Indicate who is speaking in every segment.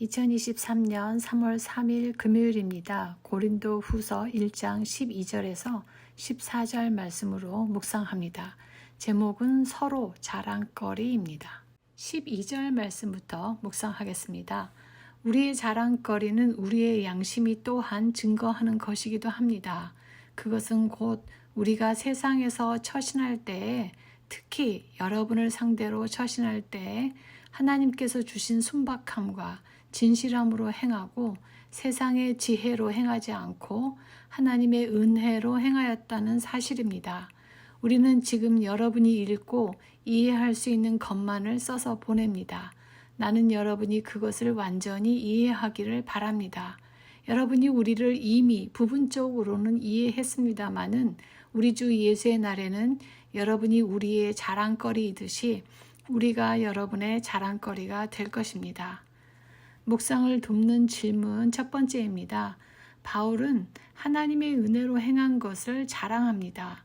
Speaker 1: 2023년 3월 3일 금요일입니다. 고린도 후서 1장 12절에서 14절 말씀으로 묵상합니다. 제목은 서로 자랑거리입니다. 12절 말씀부터 묵상하겠습니다. 우리의 자랑거리는 우리의 양심이 또한 증거하는 것이기도 합니다. 그것은 곧 우리가 세상에서 처신할 때에 특히 여러분을 상대로 처신할 때에 하나님께서 주신 순박함과 진실함으로 행하고 세상의 지혜로 행하지 않고 하나님의 은혜로 행하였다는 사실입니다. 우리는 지금 여러분이 읽고 이해할 수 있는 것만을 써서 보냅니다. 나는 여러분이 그것을 완전히 이해하기를 바랍니다. 여러분이 우리를 이미 부분적으로는 이해했습니다마는 우리 주 예수의 날에는 여러분이 우리의 자랑거리이듯이 우리가 여러분의 자랑거리가 될 것입니다. 묵상을 돕는 질문 첫 번째입니다. 바울은 하나님의 은혜로 행한 것을 자랑합니다.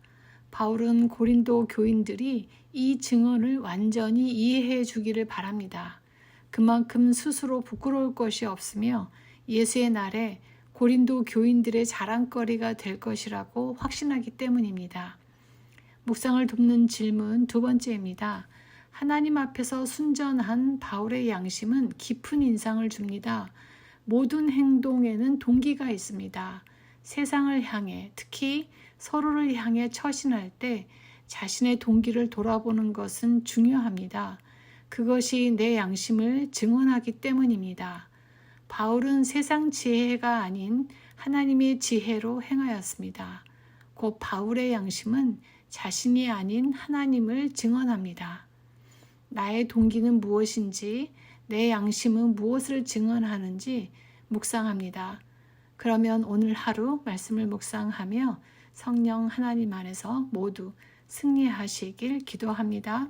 Speaker 1: 바울은 고린도 교인들이 이 증언을 완전히 이해해 주기를 바랍니다. 그만큼 스스로 부끄러울 것이 없으며 예수의 날에 고린도 교인들의 자랑거리가 될 것이라고 확신하기 때문입니다. 묵상을 돕는 질문 두 번째입니다. 하나님 앞에서 순전한 바울의 양심은 깊은 인상을 줍니다. 모든 행동에는 동기가 있습니다. 세상을 향해, 특히 서로를 향해 처신할 때 자신의 동기를 돌아보는 것은 중요합니다. 그것이 내 양심을 증언하기 때문입니다. 바울은 세상 지혜가 아닌 하나님의 지혜로 행하였습니다. 곧 바울의 양심은 자신이 아닌 하나님을 증언합니다. 나의 동기는 무엇인지, 내 양심은 무엇을 증언하는지 묵상합니다. 그러면 오늘 하루 말씀을 묵상하며 성령 하나님 안에서 모두 승리하시길 기도합니다.